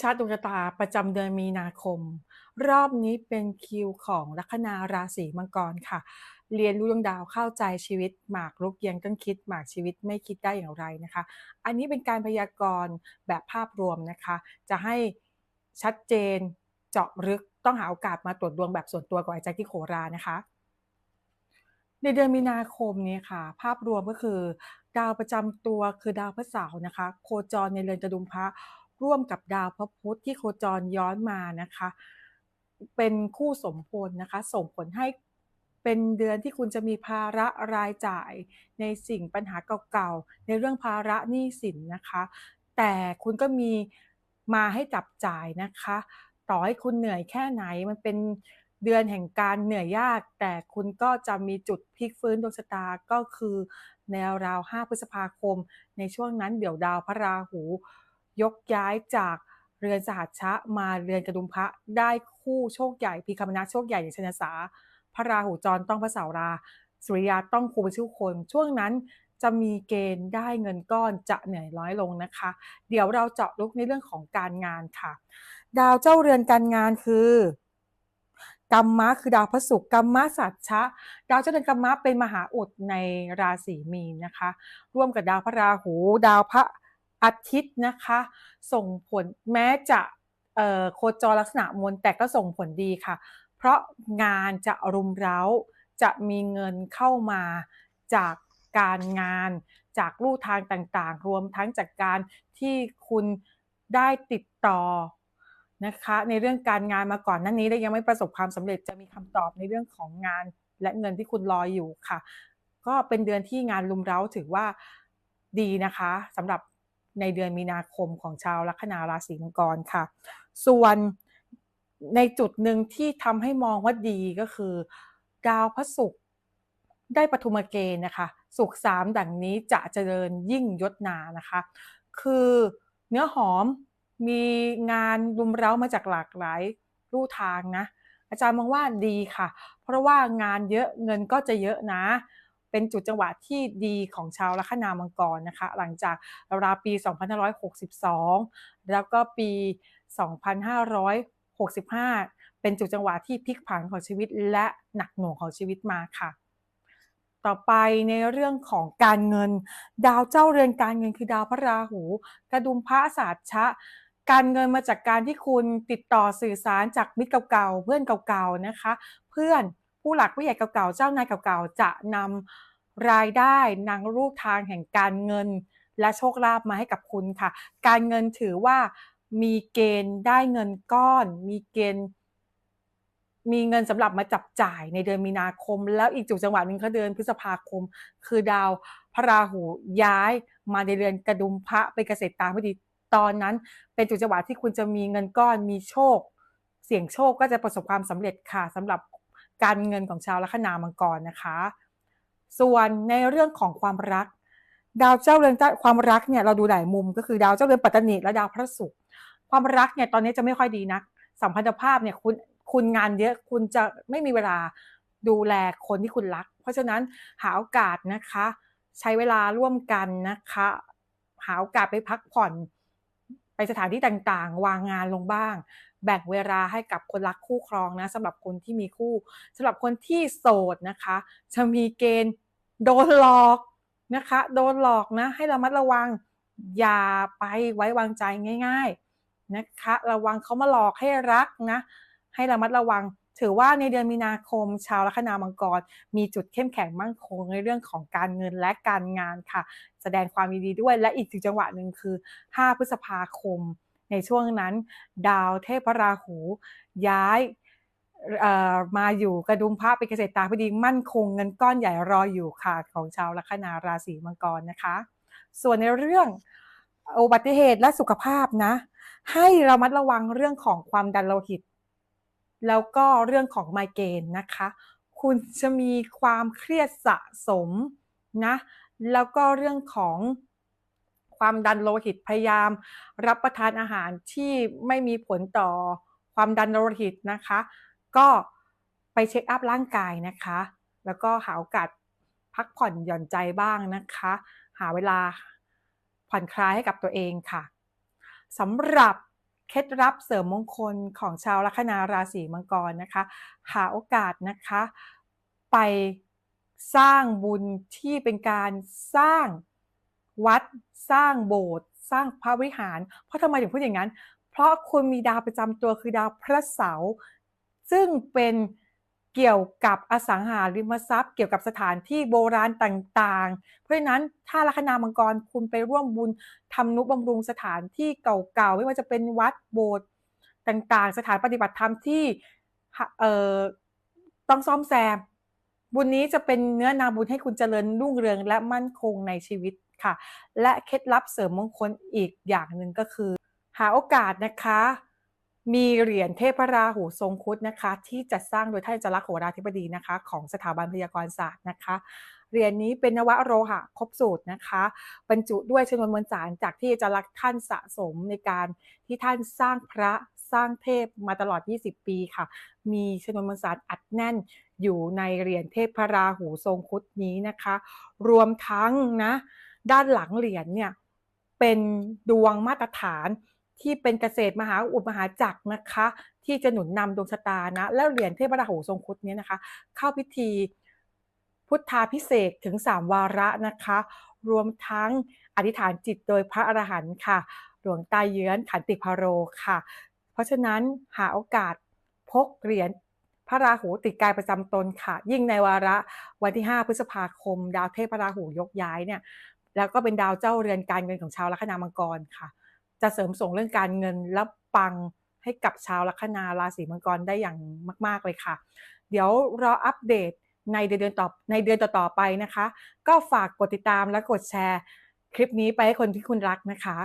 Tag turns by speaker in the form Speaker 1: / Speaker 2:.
Speaker 1: ชาร์ตดวงชะตาประจำเดือนมีนาคม รอบนี้เป็นคิวของลัคนาราศีมังกรค่ะ เรียนรู้ดวงดาวเข้าใจชีวิต หมากรุกยังต้นคิด หมากชีวิตไม่คิดได้อย่างไรนะคะ อันนี้เป็นการพยากรณ์แบบภาพรวมนะคะ จะให้ชัดเจนเจาะลึกต้องหาโอกาสมาตรวจดวงแบบส่วนตัวกับอาจารย์ที่โครานะคะในเดือนมีนาคมนี้ค่ะ ภาพรวมก็คือ ดาวประจำตัวคือดาวพระเสาร์นะคะ โคจรในเรือนกระดุมพระ ร่วมกับดาวพระพุธที่โคจรย้อนมานะคะ เป็นคู่สมพลนะคะ ส่งผลให้เป็นเดือนที่คุณจะมีภาระรายจ่ายในสิ่งปัญหาเก่าๆ ในเรื่องภาระหนี้สินนะคะ แต่คุณก็มีมาให้จับจ่ายนะคะ ต่อให้คุณเหนื่อยแค่ไหนมันเป็นเดือนแห่งการเหนื่อยยาก แต่คุณก็จะมีจุดพลิกฟื้นดวงชะตาก็คือแนวราว 5 พฤษภาคม ในช่วงนั้นเดี๋ยวดาวพระราหู ยกย้ายจากเรือนสหัชชะมาเรือนกระดุมพระได้คู่โชคใหญ่พีคมนาโชคใหญ่อย่างชนสา พระราหูจรต้องพระเสารา สุริยาต้องคูเป็นชื่อคน ช่วงนั้นจะมีเกณฑ์ได้เงินก้อนจะเหนื่อยน้อยลงนะคะ เดี๋ยวเราเจาะลึกในเรื่องของการงานค่ะ ดาวเจ้าเรือนการงานคือกรรมะคือดาวพระศุกร์กรรมะสัจชะ ดาวเจ้าเรือนกรรมะเป็นมหาอุดในราศีมีนนะคะ ร่วมกับดาวพระราหู ดาวพระ อาทิตย์นะคะ ส่งผลแม้จะโคจรลักษณะมนแต่ก็ส่งผลดีค่ะ เพราะงานจะรุมเร้า จะมีเงินเข้ามาจากการงาน จากลู่ทางต่างๆ รวมทั้งจากการที่คุณได้ติดต่อนะคะในเรื่องการงานมาก่อนนั้นนี้และยังไม่ประสบความสำเร็จจะมีคำตอบในเรื่องของงานและเงินที่คุณรออยู่ค่ะ ก็เป็นเดือนที่งานลุมเร้าถือว่าดีนะคะสำหรับ ในเดือนมีนาคมของชาวลัคนาราศีมังกรค่ะ ส่วนในจุดหนึ่งที่ทำให้มองว่าดีก็คือดาวพระศุกร์ได้ปฐุมเกณฑ์นะคะสุขสามดังนี้จะเจริญยิ่งยศนานะคะ คือเนื้อหอมมีงานรุมเร้ามาจากหลากหลายรูทางนะ อาจารย์มองว่าดีค่ะ เพราะว่างานเยอะเงินก็จะเยอะนะ เป็นจุดจังหวะที่ดีของชาวลัคนามังกรนะคะ หลังจากราวปี 2562 แล้วก็ปี 2565 เป็นจุดจังหวะที่พลิกผันของชีวิตและหนักหน่วงของชีวิตมาค่ะต่อไปในเรื่องของการเงิน ดาวเจ้าเรือนการเงินคือดาวพระราหู กระดุมพระศาสตร์ชะ การเงินมาจากการที่คุณติดต่อสื่อสารจากมิตรเก่าๆเพื่อนเก่าๆนะคะ เพื่อน ผู้หลักผู้ใหญ่เก่าๆ เจ้านายเก่าๆ จะนำรายได้นางรูปทางแห่งการเงินและโชคลาภมาให้กับคุณค่ะ การเงินถือว่ามีเกณฑ์ได้เงินก้อน มีเกณฑ์มีเงินสำหรับมาจับจ่ายในเดือนมีนาคม แล้วอีกจุดจังหวะหนึ่งก็เดือนพฤษภาคม คือดาวพระราหูย้ายมาในเรือนกระดุมพระเป็นเกษตรตาพอดีตอนนั้น เป็นจุดจังหวะที่คุณจะมีเงินก้อนมีโชค เสี่ยงโชคก็จะประสบความสำเร็จค่ะสำหรับ การเงินของชาวลัคนามังกรนะคะ ส่วนในเรื่องของความรัก ดาวเจ้าเรือนความรักเนี่ยเราดูหลายมุมก็คือดาวเจ้าเรือนปัตตานีและดาวพระศุกร์ความรักเนี่ยตอนนี้จะไม่ค่อยดีนักสัมพันธภาพเนี่ยคุณคุณงานเยอะคุณจะไม่มีเวลาดูแลคนที่คุณรัก เพราะฉะนั้นหาโอกาสนะคะ ใช้เวลาร่วมกันนะคะ หาโอกาสไปพักผ่อนไปสถานที่ต่างๆ วางงานลงบ้าง แบ่งเวลาให้กับคนรักคู่ครองนะสำหรับคนที่มีคู่สำหรับคนที่โสดนะคะ จะมีเกณฑ์โดนหลอกนะคะ โดนหลอกนะให้ระมัดระวังอย่าไปไว้วางใจง่าย ๆนะคะ ระวังเขามาหลอกให้รักนะให้ระมัดระวังถือว่าในเดือนมีนาคมชาวลัคนามังกร มีจุดเข้มแข็งมั่นคงในเรื่องของการเงินและการงานค่ะ แสดงความยินดีด้วยและอีกจุดจังหวะหนึ่งคือ 5 พฤษภาคม ในช่วงนั้น ดาวเทพราหูย้ายมาอยู่กระดุมพระเป็นเกษตรตาพอดีมั่นคงเงินก้อนใหญ่รออยู่ค่ะของชาวลัคนาราศีมังกรนะคะ ส่วนในเรื่องอุบัติเหตุและสุขภาพนะ ให้เรามัดระวังเรื่องของความดันโลหิต แล้วก็เรื่องของไมเกรนนะคะ คุณจะมีความเครียดสะสมนะ แล้วก็เรื่องของ ความดันโลหิตพยายาม รับประทานอาหารที่ไม่มีผลต่อความดันโลหิตนะคะ ก็ไปเช็คอัพร่างกายนะคะ แล้วก็หาโอกาสพักผ่อนหย่อนใจบ้างนะคะ หาเวลาผ่อนคลายให้กับตัวเองค่ะสำหรับเคล็ดลับเสริมมงคลของชาวลัคนาราศีมังกรนะคะ หาโอกาสนะคะ ไปสร้างบุญที่เป็นการสร้าง วัดสร้างโบสถ์สร้างพระวิหาร เพราะทำไมถึงพูดอย่างนั้น เพราะคุณมีดาวประจำตัวคือดาวพระเสาร์ซึ่งเป็นเกี่ยวกับอสังหาริมทรัพย์ เกี่ยวกับสถานที่โบราณต่างๆ เพราะฉะนั้นถ้าลัคนามังกรคุณไปร่วมบุญทำนุบำรุงสถานที่เก่าๆ ไม่ว่าจะเป็นวัดโบสถ์ต่างๆ สถานปฏิบัติธรรมที่ต้องซ่อมแซม บุญนี้จะเป็นเนื้อนาบุญให้คุณเจริญรุ่งเรืองและมั่นคงในชีวิตค่ะ และเคล็ดลับเสริมมงคลอีกอย่างหนึ่งก็คือ หาโอกาสนะคะ มีเหรียญเทพราหูทรงคุดนะคะ ที่จัดสร้างโดยท่านจรักษ์โหราธิบดีนะคะ ของสถาบันพยากรศาสตร์นะคะเหรียญนี้เป็นนวโรหะครบสูตรนะคะ บรรจุด้วยชนวนมวลสารจากที่จรักษ์ท่านสะสมในการที่ท่านสร้างพระสร้างเทพมาตลอด 20 ปีค่ะ มีชนวนมวลสารอัดแน่นอยู่ในเหรียญเทพพราหูทรงคุดนี้นะคะ รวมทั้งนะด้านหลังเหรียญเนี่ยเป็นดวงมาตรฐาน ที่เป็นเกษตรมหาอุปมหาจักรนะคะ ที่จะหนุนนำดวงชะตานะ แล้วเหรียญเทพราหูทรงคุดนี้นะคะ เข้าพิธีพุทธาพิเศษถึง 3 วาระนะคะ รวมทั้งอธิษฐานจิตโดยพระอรหันต์ค่ะ หลวงตาเยื้อนขันติพาโรค่ะ เพราะฉะนั้นหาโอกาสพกเหรียญพระราหูติดกายประจำตนค่ะ ยิ่งในวาระวันที่ 5 พฤษภาคม ดาวเทพพระราหูยกย้ายเนี่ย แล้วก็เป็นดาวเจ้าเรือนการเงินของชาวลัคนามังกรค่ะ จะเสริมส่งเรื่องการเงินและปังให้กับชาวลัคนาราศีมังกรได้อย่างมาก ๆเลยค่ะ เดี๋ยวรออัปเดตในเดือนต่อในเดือนต่อๆไปนะคะ ก็ฝากกดติดตามและกดแชร์ คลิปนี้ไปให้คนที่คุณรักนะคะ